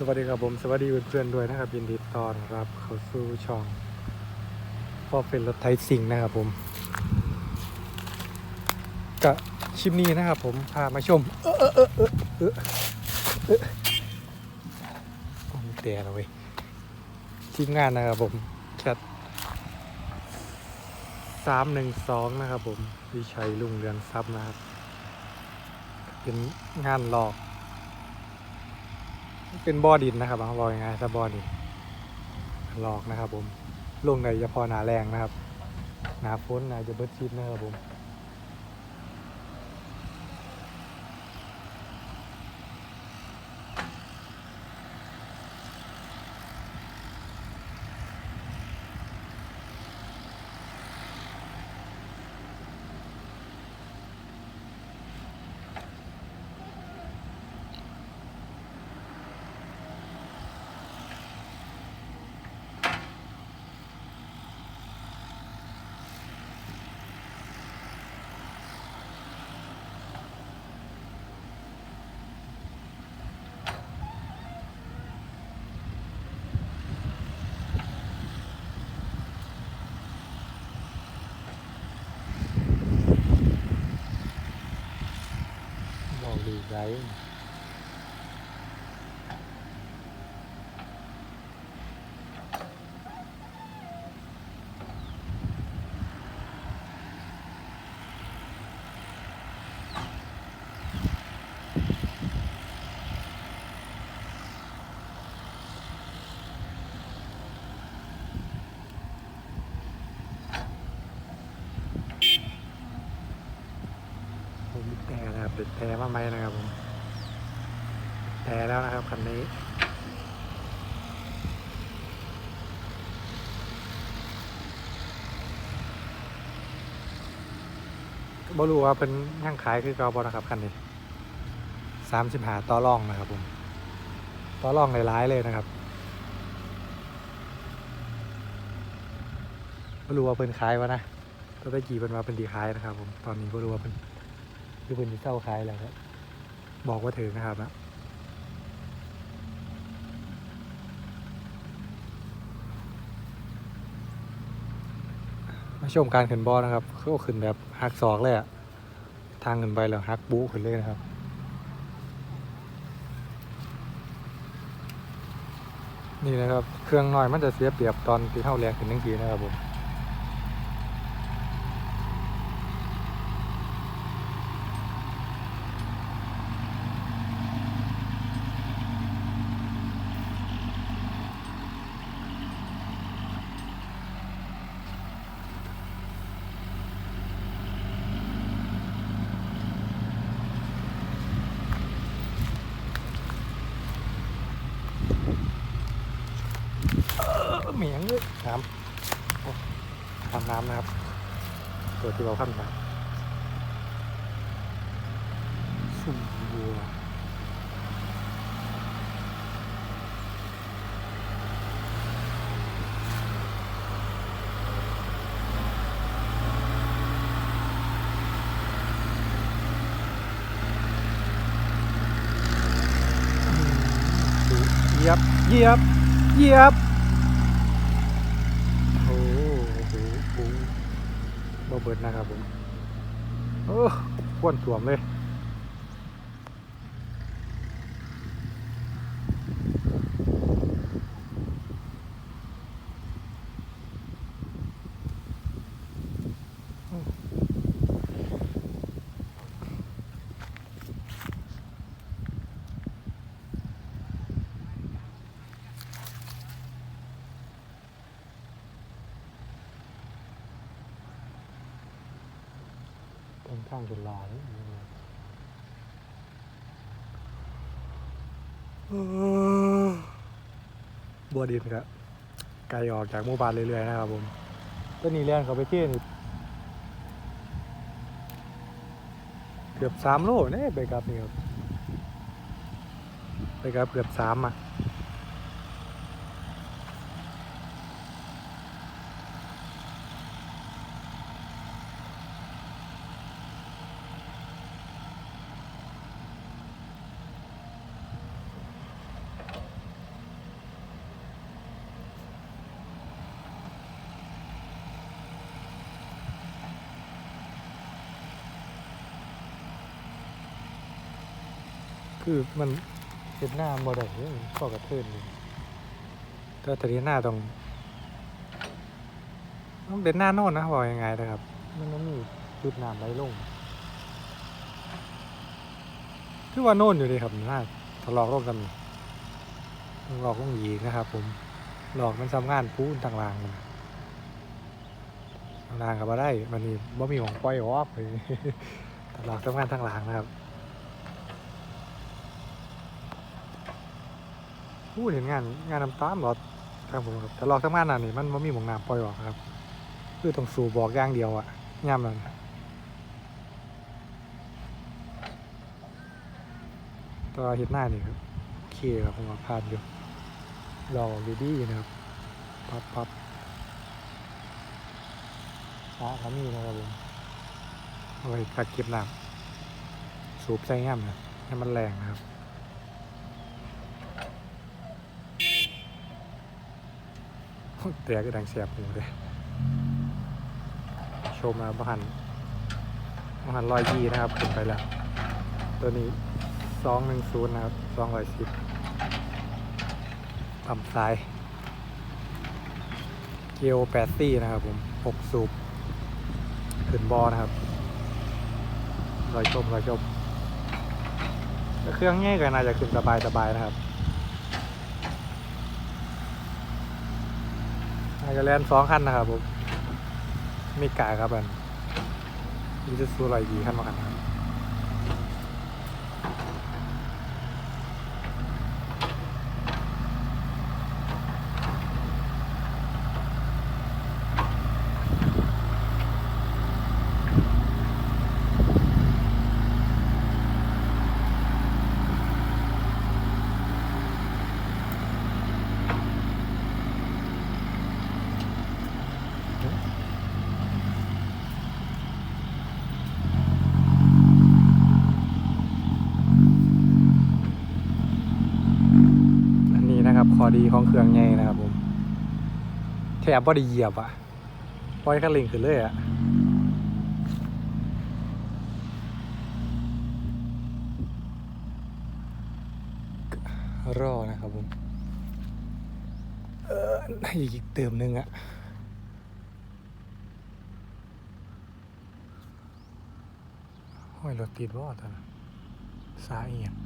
สวัสดีครับผมสวัสดีเพื่อนๆด้วยนะครับยินดีต้อนรับเข้าสู่ช่องพ่อเป็นรถไทยสิงห์นะครับผมกะคลิปนี้นะครับผมพามาชมเออเออเออเออเออเออโอ้มีแต่แล้วเว้ยทีมงานนะครับผมแคทสามหนึ่งสองนะครับผมวิชัยลุงเรืองทรัพย์นะครับ เป็นงานหลอก เป็นบ่อดินนะครับลอาบอกยังไงซะบ่อดินหลอกนะครับผมลงในเฉพาะหนาแรงนะครับหนาฝนนาจะเบิดชิดนะครับผม บ อกดีไรผมแต่นะครับเป็นแต่มาไหมนะครับผมแต่แล้วนะครับคันนี้บรู้ว่าเป็นย่างขายคือเกาบอนะครับคันนี้สามสิบหาต่อรองนะครับผมต่อรองหลายๆเลยนะครับบรู้ว่าเป็นขาย วะนะตัวตะกี้เป็นมาเป็นดีขายนะครับผมตอนนี้บรู้ว่าเป็น คือเป็นที่เศร้าขายแล้วครับบอกว่าถึงนะครับนะมาชมการขึ้นบอลนะครับเขาขึ้นแบบหักศอกเลยอะทางขึ้นไปแล้วหักบู๊ขึ้นเลยนะครับนี่นะครับ เครื่องน้อยมันจะเสียเปรียบตอนที่เข้าแรงขึ้นทั้งทีนะครับผม เหมียงเลยน้ำโอ้ ทำน้ำนะครับตัวที่เราขั้นน้ำสุ่มบัวเยียบเยียบเยียบ โอ้โหโอ้โหบ่เบิด นะครับผมเออควนสวมเลย ค่อนข้างจะลายบัวดินครับไกลออกจากหมู่บ้านเรื่อยๆนะครับผมต้นนี้เลียนเขาไปเที่ยวนี่เกือบสามโลเนี่ยไปกลับนี่ครับไปกลับเกือบสามอะ คือมันเป็นหน้าโมเดลก็กระเทินอยู่แต่ตอนนี้หน้าตรงมันเป็นหน้าโน่นนะบอกยังไงนะครับ มันต้องมีจุดน้ำไหลลงคือว่าโน่นอยู่ดีครับหน้าทะลาะร่วมกันหลอกลงหยีนะครับ ผมหลอกมันทำงานปูนทางรางมันทางรางกับมาได้มันนี่บ่มีของปล่อยออกเลยหลอกทำงานทางรางนะครับ พูดเห็นงานงานน้ำตามหรอครับผมครับแต่หลอกทำงานน่ะนี่มันบ่มีหมองน้ำปล่อยออกครับ คือต้องสูบบอกอย่างเดียวอะย่ำนั่นตัวเห็ดหน้านี่ครับเคครับผมาผ่านอยู่รอดีดีนะครับปั๊บปั๊บช้าเขามีนะครับผมเอาไว้กักเก็บน้ำสูบใส่ง่ำนะให้มันแรงนะครับ แต่ก็ดังเสียบหูเลยชมนะบ้านบ้านลอยยี่นะครับขึ้นไปแล้ว ตัวนี้สองหนึ่งศูนย์นะครับสองร้อยสิบต่ำซ้าย เกลแปดซี่นะครับผมหกสูบขึ้นบอนะครับรอยชมรอยชมเครื่องง่ายกันน่าจะขึ้นสบายสบายนะครับอา จจะแลนสองคันนะครับผมไม่กล้าครับอันยูจะสู้รอยดีขั้นมากันครับ ดีของเครื่องใหญ่นะครับผมแถบบ่ได้เหยียบอะปล่อยคันเร่งขึ้นเลยอะรอนะครับผม เอออีกเติมหนึงอะห้อยรถติดว่าตอนสายเอียง